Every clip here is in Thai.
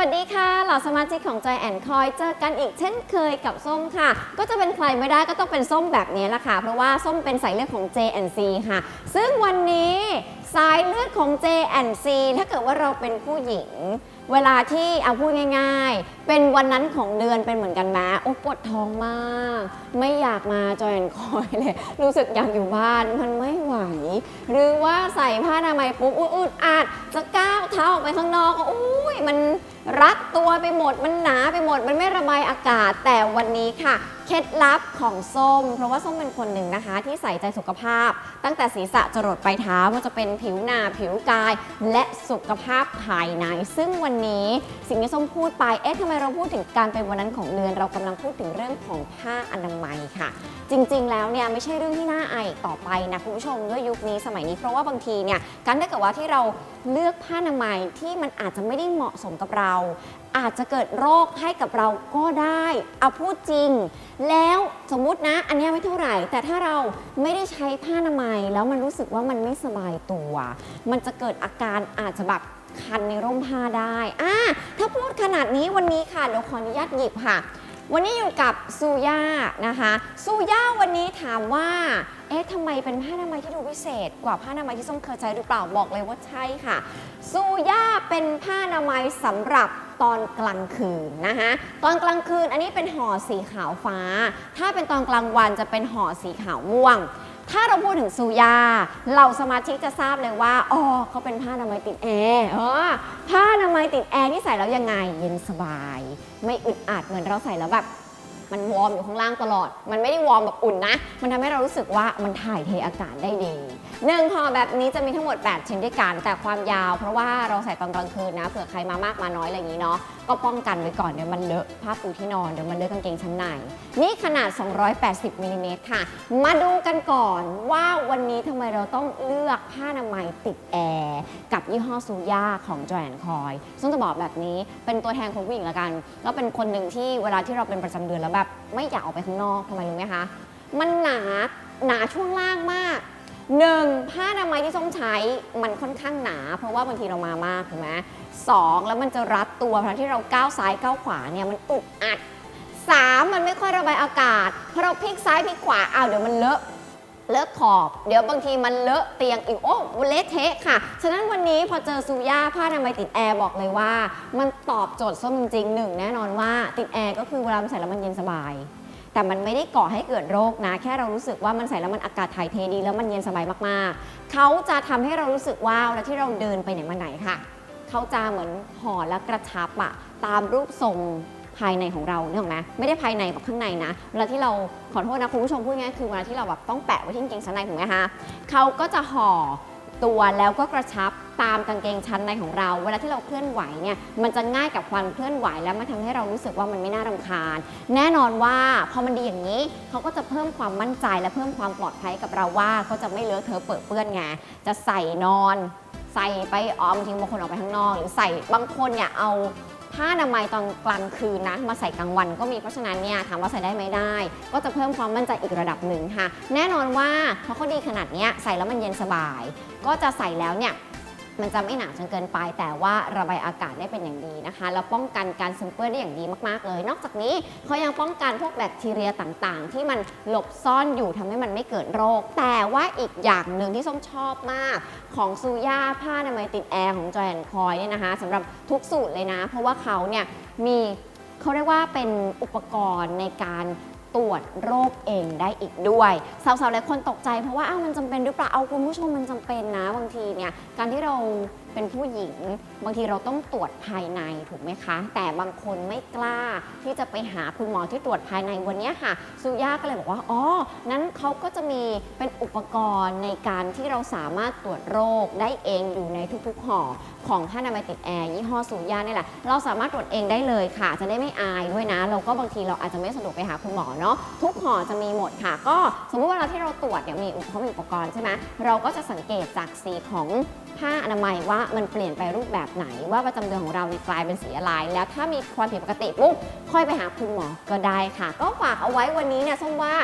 วัสดีค่ะเหล่าสมาชิกของจอยแอนคอยเจอกันอีกเช่นเคยกับส้มค่ะ ก็จะเป็นใครไม่ได้ก็ต้องเป็นส้มแบบนี้แหละค่ะ เพราะว่าส้มเป็นสายเลือดของ JNC ค่ะ ซึ่งวันนี้ สายเลือดของ J&C ถ้าเกิดว่าเราเป็นผู้หญิง เวลาที่เอาพูดง่าย ๆ เป็นวันนั้นของเดือนเป็นเหมือนกันไหมโอ้ปวดท้องมาก ไม่อยากมาจอยแอนคอยเลย รู้สึกอยากอยู่บ้านมันไม่ไหว หรือว่าใส่ผ้าอนามัยปุ๊บอุ๊ยอึดอัดจะก้าวเท้าออกไปข้างนอกอุ้ยมันรัดตัวไปหมดมันหนาไปหมด มันไม่ระบายอากาศแต่วันนี้ค่ะเคล็ดลับของส้ม เพราะว่าส้มเป็นคนหนึ่งนะคะ ที่ใส่ใจสุขภาพ ตั้งแต่ศีรษะจรดปลายเท้าว่าจะเป็นผิวหน้าผิวกาย และสุขภาพภายใน ซึ่งวันนี้สิ่งที่ส้มพูดไป เอ๊ะทำไมเราพูดถึงการเป็นวันนั้นของเดือน เรากำลังพูดถึงเรื่องของผ้าอนามัยค่ะ จริงๆ แล้วเนี่ยไม่ใช่เรื่องที่น่าอายต่อไปนะคุณผู้ชมด้วยยุคนี้สมัยนี้เพราะว่าบางทีเนี่ยการถ้าเกิดว่าที่เราเลือกผ้าอนามัยที่มันอาจจะไม่ได้เหมาะสมกับเราอาจจะเกิดโรคให้กับเราก็ได้เอาพูดจริง แล้วสมมุตินะ อันนี้ไม่เท่าไหร่ แต่ถ้าเราไม่ได้ใช้ผ้าอนามัย แล้วมันรู้สึกว่ามันไม่สบายตัว มันจะเกิดอาการอาจจะแบบคันในร่มผ้าได้อ่าถ้าพูดขนาดนี้วันนี้ค่ะเดี๋ยวขออนุญาตหยิบค่ะ วันนี้อยู่กับซูย่านะคะซูย่าวันนี้ถามว่า เอ๊ะทำไมเป็นผ้าอนามัยที่ดูพิเศษ กว่าผ้าอนามัยที่ส้มเคยใช้หรือเปล่าบอกเลยว่าใช่ค่ะซูย่าเป็นผ้าอนามัยสำหรับตอนกลางคืนนะคะตอนกลางคืนอันนี้เป็นห่อสีขาวฟ้า ถ้าเป็นตอนกลางวันจะเป็นห่อสีขาวม่วง ถ้าเราพูดถึงซูยา เราสมาชิกจะทราบเลยว่า อ๋อเขาเป็นผ้าอนามัยติดแอร์เออผ้าอนามัยติดแอร์ที่ใส่แล้วยังไง เย็นสบาย ไม่อึดอัดเหมือนเราใส่แล้วแบบมันวอร์มอยู่ข้างล่างตลอด มันไม่ได้วอร์มแบบอุ่นนะ มันทำให้เรารู้สึกว่ามันถ่ายเทอากาศได้ดีหนึ่งห่อแบบนี้จะมีทั้งหมด 8 ชิ้นด้วยกัน แต่ความยาวเพราะว่าเราใส่ตอนกลางคืนนะ เผื่อใครมามากมาน้อยอะไรอย่างนี้เนาะ ก็ป้องกันไว้ก่อนเดี๋ยวมันเลอะผ้าปูที่นอนเดี๋ยวมันเลอะกางเกงชั้นใน นี่ขนาด 280มิลลิเมตรค่ะ มาดูกันก่อนว่าวันนี้ทำไมเราต้องเลือกผ้าอนามัยติดแอร์กับยี่ห้อซูย่าของจแอนคอยซึ่งจะบอกแบบนี้เป็นตัวแทนคนผู้หญิงละกัน แล้วเป็นคนหนึ่งที่เวลาที่เราเป็นประจำเดือนแล้วแบบไม่อยากออกไปข้างนอกทำไมรู้ไหมคะ มันหนาหนาช่วงล่างมากหนึ่งผ้าอนามัยที่ส้มใช้มันค่อนข้างหนา เพราะว่าบางทีเรามามากถูกไหม สองแล้วมันจะรัดตัวเพราะที่เราก้าวซ้ายก้าวขวาเนี่ยมันอึดอัดสามมันไม่ค่อยระบายอากาศพอเราพลิกซ้ายพลิกขวาอ้าวเดี๋ยวมันเลอะเลอะขอบ เดี๋ยวบางทีมันเลอะเตียงอีกโอ้เละเทะค่ะ ฉะนั้นวันนี้พอเจอซูย่าผ้าอนามัยติดแอร์บอกเลยว่า มันตอบโจทย์ส้มจริงๆหนึ่งแน่นอนว่าติดแอร์ก็คือเวลาใส่แล้วมันเย็นสบาย แต่มันไม่ได้ก่อให้เกิดโรคนะ แค่เรารู้สึกว่ามันใส่แล้วมันอากาศถ่ายเทดี แล้วมันเย็นสบายมากๆ เขาจะทำให้เรารู้สึกว่าเวลาที่เราเดินไปไหนมาไหนค่ะ เขาจะเหมือนห่อและกระชับอะตามรูปทรงภายในของเราเนี่ยหรอไหมไม่ได้ภายในแบบข้างในนะเวลาที่เราขอโทษนะคุณผู้ชมพูดง่ายคือเวลาที่เราแบบต้องแปะไว้ที่กางเกงชั้นในถูกไหมคะเขาก็จะห่อตัวแล้วก็กระชับตามกางเกงชั้นในของเรา เวลาที่เราเคลื่อนไหวเนี่ยมันจะง่ายกับความเคลื่อนไหวแล้วมันทำให้เรารู้สึกว่ามันไม่น่ารำคาญ แน่นอนว่าพอมันดีอย่างนี้เขาก็จะเพิ่มความมั่นใจและเพิ่มความปลอดภัยกับเราว่าก็จะไม่เลอะเทอะเปื้อเปื้อนไงจะใส่นอน ใส่ไปออมทิ้งบางคนออกไปข้างนอก หรือใส่บางคนเนี่ยเอาผ้าอนามัยตอนกลางคืนนะมาใส่กลางวันก็มีเพราะฉะนั้นเนี่ยถามว่าใส่ได้ไหมได้ ก็จะเพิ่มความมั่นใจอีกระดับหนึ่งค่ะ แน่นอนว่าเพราะเขาดีขนาดเนี้ยใส่แล้วมันเย็นสบาย ก็จะใส่แล้วเนี่ย มันจะไม่หนาจนเกินไป แต่ว่าระบายอากาศได้เป็นอย่างดีนะคะ แล้วป้องกันการซึมเปื้อนได้อย่างดีมากๆเลย นอกจากนี้เขายังป้องกันพวกแบคทีเรียต่างๆ ที่มันหลบซ่อนอยู่ทำให้มันไม่เกิดโรค แต่ว่าอีกอย่างหนึ่งที่ส้มชอบมาก ของซูย่าผ้าอนามัยติดแอร์ของจอยแอนคอยเนี่ยนะคะสำหรับทุกสูตรเลยนะ เพราะว่าเขาเนี่ยมีเขาเรียกว่าเป็นอุปกรณ์ในการ ตรวจโรคเองได้อีกด้วยสาวๆหลายคนตกใจเพราะว่าอ้าวมันจำเป็นหรือเปล่าเอาคุณผู้ชมมันจำเป็นนะบางทีเนี่ยการที่เราเป็นผู้หญิง บางทีเราต้องตรวจภายในถูกไหมคะ แต่บางคนไม่กล้าที่จะไปหาคุณหมอที่ตรวจภายในวันนี้ค่ะซูย่าก็เลยบอกว่าอ๋อนั้นเขาก็จะมีเป็นอุปกรณ์ในการที่เราสามารถตรวจโรคได้เองอยู่ในทุกๆห่อของท่านามัยติดแอร์ยี่ห้อซูย่านี่แหละเราสามารถตรวจเองได้เลยค่ะ จะได้ไม่อายด้วยนะ เราก็บางทีเราอาจจะไม่สะดวกไปหาคุณหมอเนาะทุกห่อจะมีหมดค่ะ ก็สมมติเวลาที่เราตรวจเนี่ยมีเขามีอุปกรณ์ใช่ไหมเราก็จะสังเกตจากสีของผ้าอนามัยว่ามันเปลี่ยนไปรูปแบบไหน ว่าประจำเดือนของเราเนี่ยกลายเป็นสีอะไร แล้วถ้ามีความผิดปกติปุ๊บค่อยไปหาคุณหมอก็ได้ค่ะ ก็ฝากเอาไว้วันนี้เนี่ยส้มว่า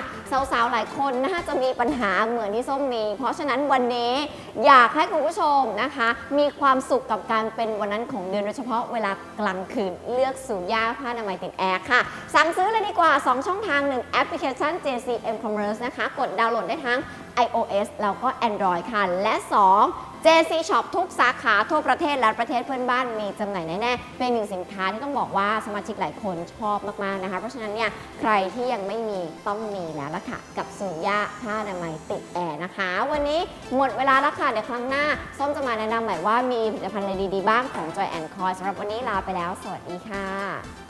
สาวๆหลายคนน่าจะมีปัญหาเหมือนที่ส้มมี เพราะฉะนั้นวันนี้อยากให้คุณผู้ชมนะคะ มีความสุขกับการเป็นวันนั้นของเดือนโดยเฉพาะเวลากลางคืนเลือกสูตรยาผ้าอนามัยติดแอร์ค่ะ สั่งซื้อเลยดีกว่า 2 ช่องทาง 1 แอปพลิเคชัน JCM Commerce นะคะ กดดาวน์โหลดได้ทั้ง iOS แล้วก็ Android ค่ะ และ 2 JC Shop ทุกสาขาทั่วประเทศและประเทศเพื่อนบ้านมีจำหน่ายแน่ๆ เป็นหนึ่งสินค้าที่ต้องบอกว่าสมาชิกหลายคนชอบมากๆนะคะ เพราะฉะนั้นเนี่ยใครที่ยังไม่มีต้องมีแล้วล่ะค่ะ กับสูตรยาผ้าอนามัยติดแอร์นะคะ วันนี้หมดเวลาแล้วค่ะเดี๋ยวครั้งหน้า ส้มจะมาแนะนำใหม่ว่ามีผลิตภัณฑ์อะไรดีๆบ้างของ Joy and Co สำหรับวันนี้ลาไปแล้ว สวัสดีค่ะ